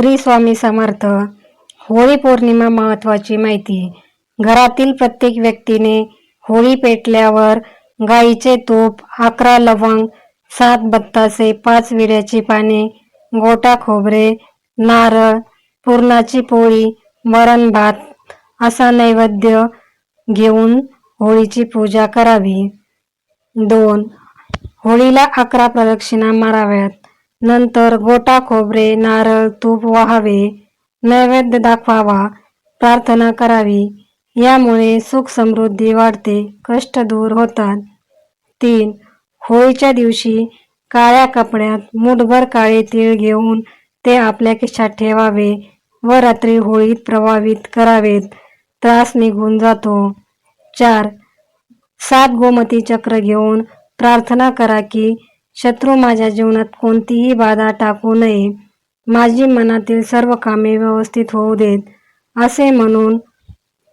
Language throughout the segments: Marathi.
श्री स्वामी समर्थ. होळी पौर्णिमा महत्वाची माहिती. घरातील प्रत्येक व्यक्तीने होळी पेटल्यावर गाईचे तूप अकरा लवंग सात बत्तासे पाच विड्याची पाने गोटा खोबरे नारळ पुरणाची पोळी मरण भात असा नैवेद्य घेऊन होळीची पूजा करावी. दोन होळीला अकरा प्रदक्षिणा माराव्यात. नंतर गोटा खोबरे नारळ तूप वाहावे नैवेद्य दाखवावा प्रार्थना करावी. यामुळे सुख समृद्धी वाढते कष्ट दूर होतात. तीन होळीच्या दिवशी काळ्या कपड्यात मुठभर काळे तीळ घेऊन ते आपल्या खिशात ठेवावे व रात्री होळीत प्रभावित करावेत. त्रास निघून जातो. चार सात गोमती चक्र घेऊन प्रार्थना करा की शत्रू माझ्या जीवनात कोणतीही बाधा टाकू नये. माझी मनातील सर्व कामे व्यवस्थित होऊ देत असे म्हणून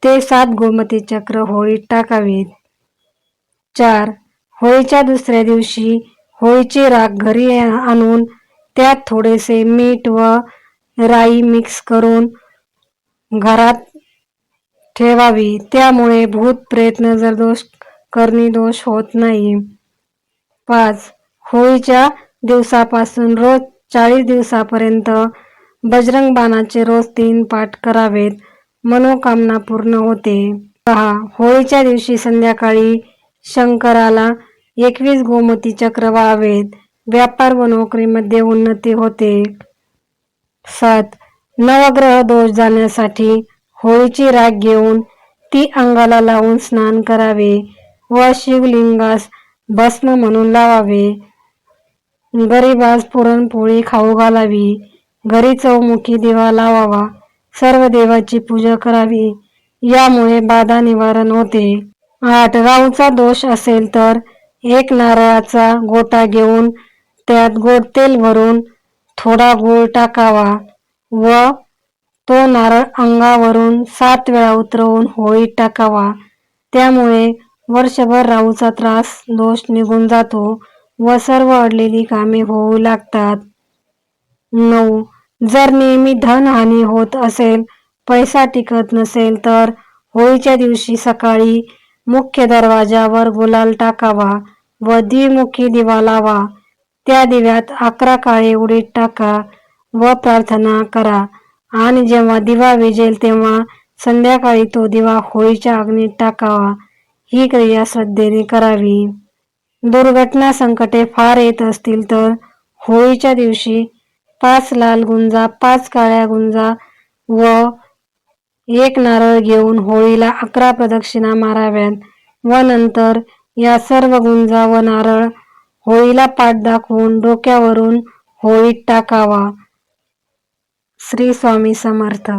ते सात गोमती चक्र होळीत टाकावीत. चार होळीच्या दुसऱ्या दिवशी होळीची राख घरी आणून त्यात थोडेसे मीठ व राई मिक्स करून घरात ठेवावी. त्यामुळे भूत प्रयत्न जर दोष करणी दोष होत नाही. पाच होळीच्या दिवसापासून रोज चाळीस दिवसापर्यंत बजरंग बाणाचे रोज तीन पाठ करावेत. मनोकामना पूर्ण होते. पहा होळीच्या दिवशी संध्याकाळी शंकराला एकवीस गोमती चक्र व्हावेत. व्यापार व नोकरीमध्ये उन्नती होते. सात नवग्रह दोष जाण्यासाठी होळीची राग घेऊन ती अंगाला लावून स्नान करावे व शिवलिंगास भस्म म्हणून लावावे. गरीबास पुरणपोळी खाऊ घालावी. घरी चौमुखी दिवा लावावा. सर्व देवाची पूजा करावी. यामुळे बाधा निवारण होते. आठ राहूचा दोष असेल तर एक नारळाचा गोटा घेऊन त्यात गोड तेल भरून थोडा गूळ टाकावा व तो नारळ अंगावरून सात वेळा उतरवून होळीत टाकावा. त्यामुळे वर्षभर राहूचा त्रास दोष निघून जातो. व सर्व अडलेली कामे होऊ लागतात. नऊ. जर नेहमी धनहानी होत असेल पैसा टिकत नसेल तर होळीच्या दिवशी सकाळी मुख्य दरवाजावर गुलाल टाकावा व द्विमुखी दिवा लावा. त्या दिव्यात अकरा काळे उडीत टाका व प्रार्थना करा. आणि जेव्हा दिवा विजेल तेव्हा संध्याकाळी तो दिवा होळीच्या अग्नीत टाकावा. ही क्रिया श्रद्धेने करावी. दुर्घटना संकटे फार येत असतील तर होळीच्या दिवशी पाच लाल गुंजा पाच काळ्या गुंजा व एक नारळ घेऊन होळीला अकरा प्रदक्षिणा माराव्यात व नंतर या सर्व गुंजा व नारळ होळीला पाठ दाखवून डोक्यावरून होळीत टाकावा. श्री स्वामी समर्थ.